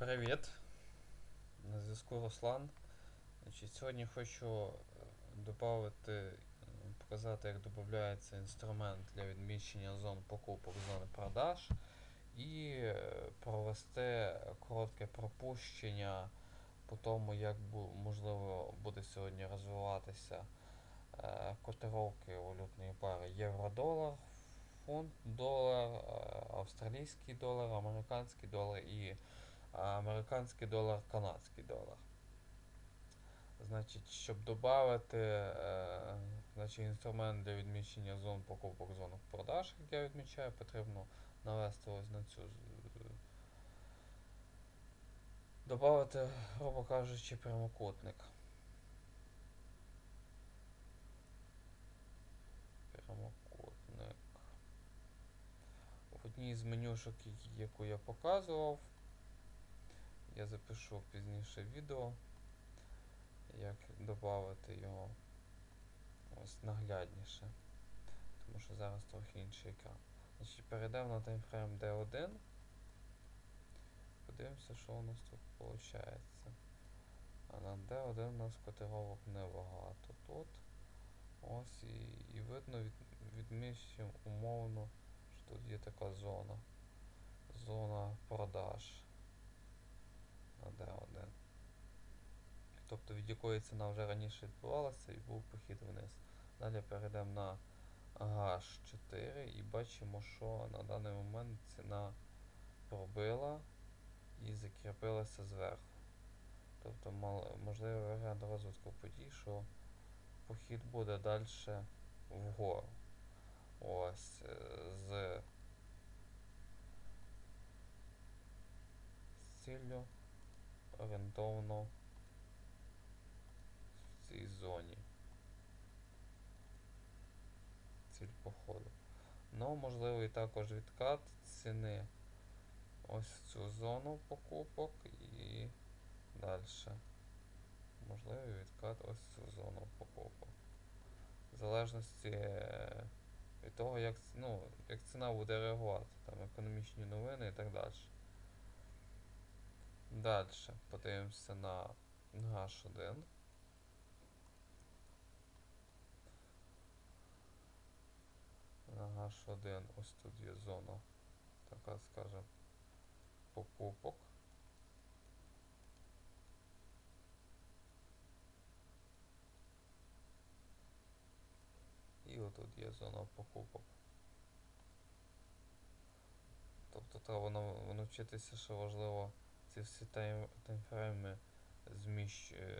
Привіт. На зв'язку Руслан. Значить, сьогодні хочу додати, показати, як додається інструмент для відміщення зон покупок, зони продаж, і е, провести коротке пропущення по тому, як можливо буде сьогодні розвиватися е, котировки валютної пари євро-долар, фунт, долар, е, австралійський долар, американський долар і американський долар, канадський долар. Значить, щоб додати е, значить, інструмент для відміщення зон покупок, зон продаж, як я відмічаю, потрібно навести ось на цю. Добавити, грубо кажучи, прямокутник. Прямокутник. В одній з менюшок, яку я показував, я запишу пізніше відео, як додати його ось наглядніше. Тому що зараз трохи інший екран. Значить, перейдемо на таймфрейм D1. Подивимося, що у нас тут виходить. А на D1 у нас котировок небагато тут. Ось і, і видно від, відміщуємо умовно, що тут є така зона. Зона продаж на D1. Тобто від якої ціна вже раніше відбувалася і був похід вниз. Далі перейдемо на H4 і бачимо, що на даний момент ціна пробила і закріпилася зверху. Тобто можливий варіант розвитку подій, що похід буде далі вгору. Ось е, з ціллю орієнтовно в цій зоні. Ціль походу. Ну, можливо, і також відкат ціни ось в цю зону покупок і далі. Можливий відкат ось в цю зону покупок. В залежності е, від того, як, ну, як ціна буде реагувати, там економічні новини і так далі. Далі подивимося на H1. На H1 ось тут є зона, така скажем, покупок. І отут є зона покупок. Тобто треба навчитися, що важливо ці всі тайм, таймфрейми зміщ, е,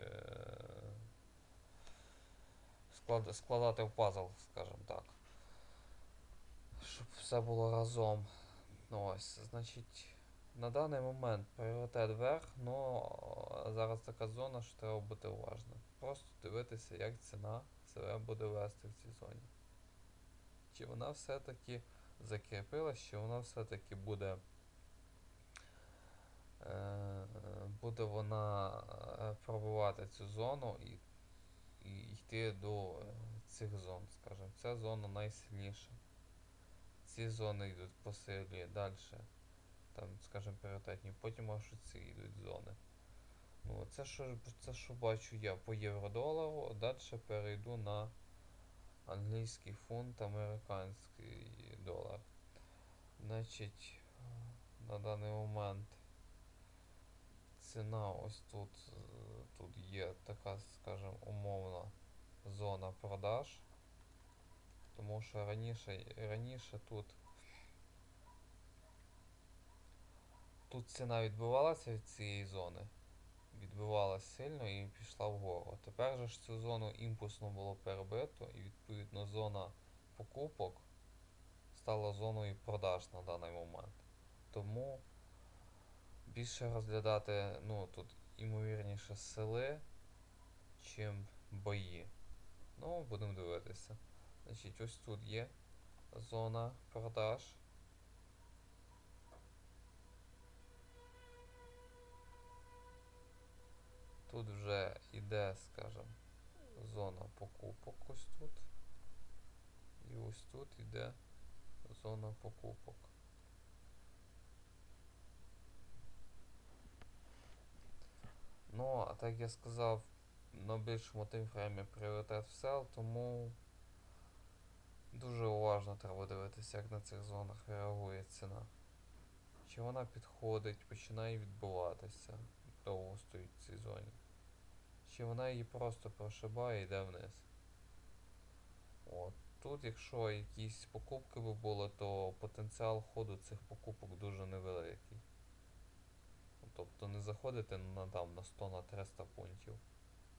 склад, складати в пазл, скажімо так. Щоб все було разом. Ну ось, значить, на даний момент пріоритет вверх, але зараз така зона, що треба бути уважним. Просто дивитися, як ціна себе буде вести в цій зоні. Чи вона все-таки закріпилась, чи вона все-таки буде. Е, буде вона е, пробувати цю зону і, і йти до е, цих зон, скажімо. Ця зона найсильніша. Ці зони йдуть по силі далі. Там, скажімо, пріоритетні, потім аж ці йдуть зони. Ну, це що, це що бачу я по євро-долару, а далі перейду на англійський фунт, американський долар. Значить, на даний момент ціна ось тут, е, тут є така, скажімо, умовна зона продаж. Тому що раніше, раніше тут тут ціна відбивалася від цієї зони. Відбивалася сильно і пішла вгору. Тепер же ж цю зону імпульсно було перебито і відповідно зона покупок стала зоною продаж на даний момент. Тому більше розглядати, ну тут імовірніше сили, чим бої. Ну, будемо дивитися. Значить, ось тут є зона продаж. Тут вже йде, скажімо, зона покупок ось тут. І ось тут йде зона покупок. Так я сказав, на більшому таймфреймі пріоритет в сел, тому дуже уважно треба дивитися, як на цих зонах реагує ціна. Чи вона підходить, починає відбуватися, довго стоїть в цій зоні. Чи вона її просто прошибає і йде вниз. От. Тут, якщо якісь покупки би були, то потенціал ходу цих покупок дуже невеликий. Тобто не заходити на, там, на 100 на 300 пунктів,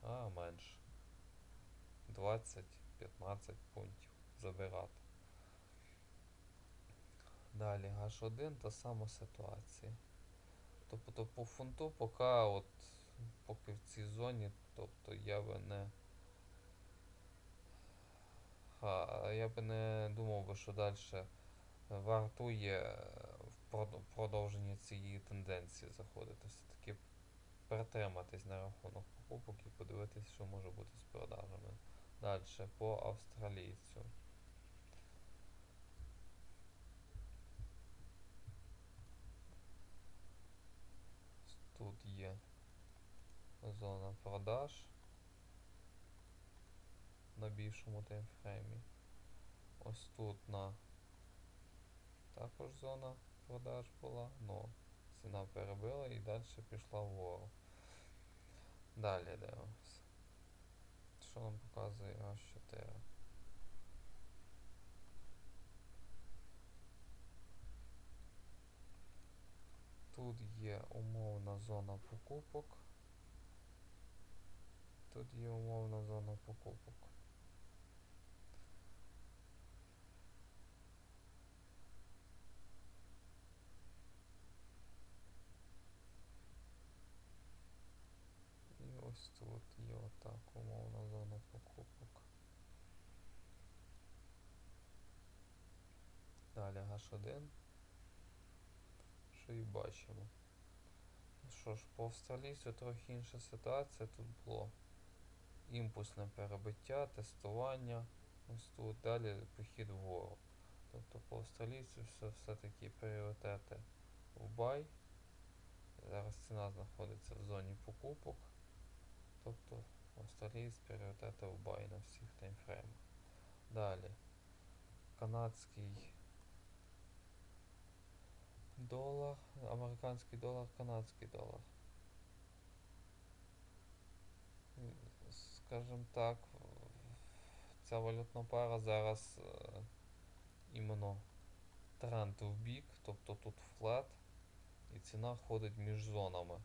а менше. 20-15 пунктів забирати. Далі H1 та сама ситуація. Тобто по фунту поки от поки в цій зоні, тобто я би не. Ха, я би не думав би, що далі вартує продовження цієї тенденції заходити. Все-таки притриматись на рахунок покупок і подивитись, що може бути з продажами. Далі по австралійцю. Тут є зона продаж на більшому таймфреймі. Ось тут на також зона продаж була, но ціна перебила і далі пішла вгору. Далі дивимося. Що нам показує H4? Тут є умовна зона покупок. Тут є умовна зона покупок. І ось тут є отак умовна зона покупок. Далі H1. Що і бачимо. Що ж, по австралійцю трохи інша ситуація. Тут було імпульсне перебиття, тестування. Ось тут далі похід вгору. Тобто по австралійцю все, все-таки пріоритети в бай. Зараз ціна знаходиться в зоні покупок. Тобто австралієць пріоритети в бай на всіх таймфреймах. Далі. Канадський долар, американський долар, канадський долар. Скажімо так, ця валютна пара зараз е, іменно тренд в бік, тобто тут флет, і ціна ходить між зонами.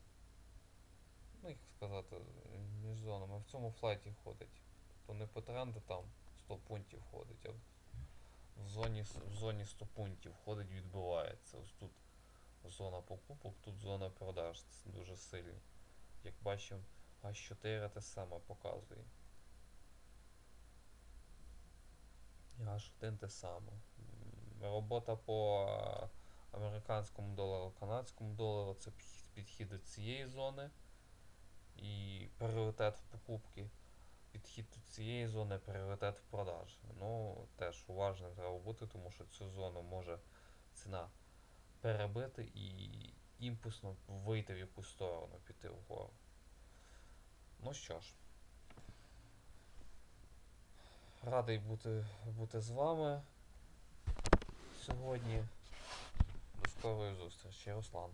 Ну, як сказати, між зонами. В цьому флеті ходить. Тобто не по тренду там 100 пунктів ходить, а в зоні, в зоні 100 пунктів ходить, відбивається. Ось тут зона покупок, тут зона продаж. Це дуже сильно. Як бачимо, H4 те саме показує. І H1 те саме. Робота по американському долару, канадському долару це підхід до цієї зони. І пріоритет в покупки. Підхід до цієї зони, пріоритет в продажі. Ну, теж уважним треба бути, тому що цю зону може ціна перебити і імпульсно вийти в якусь сторону, піти вгору. Ну що ж, радий бути, бути з вами сьогодні. До скорої зустрічі, Руслан.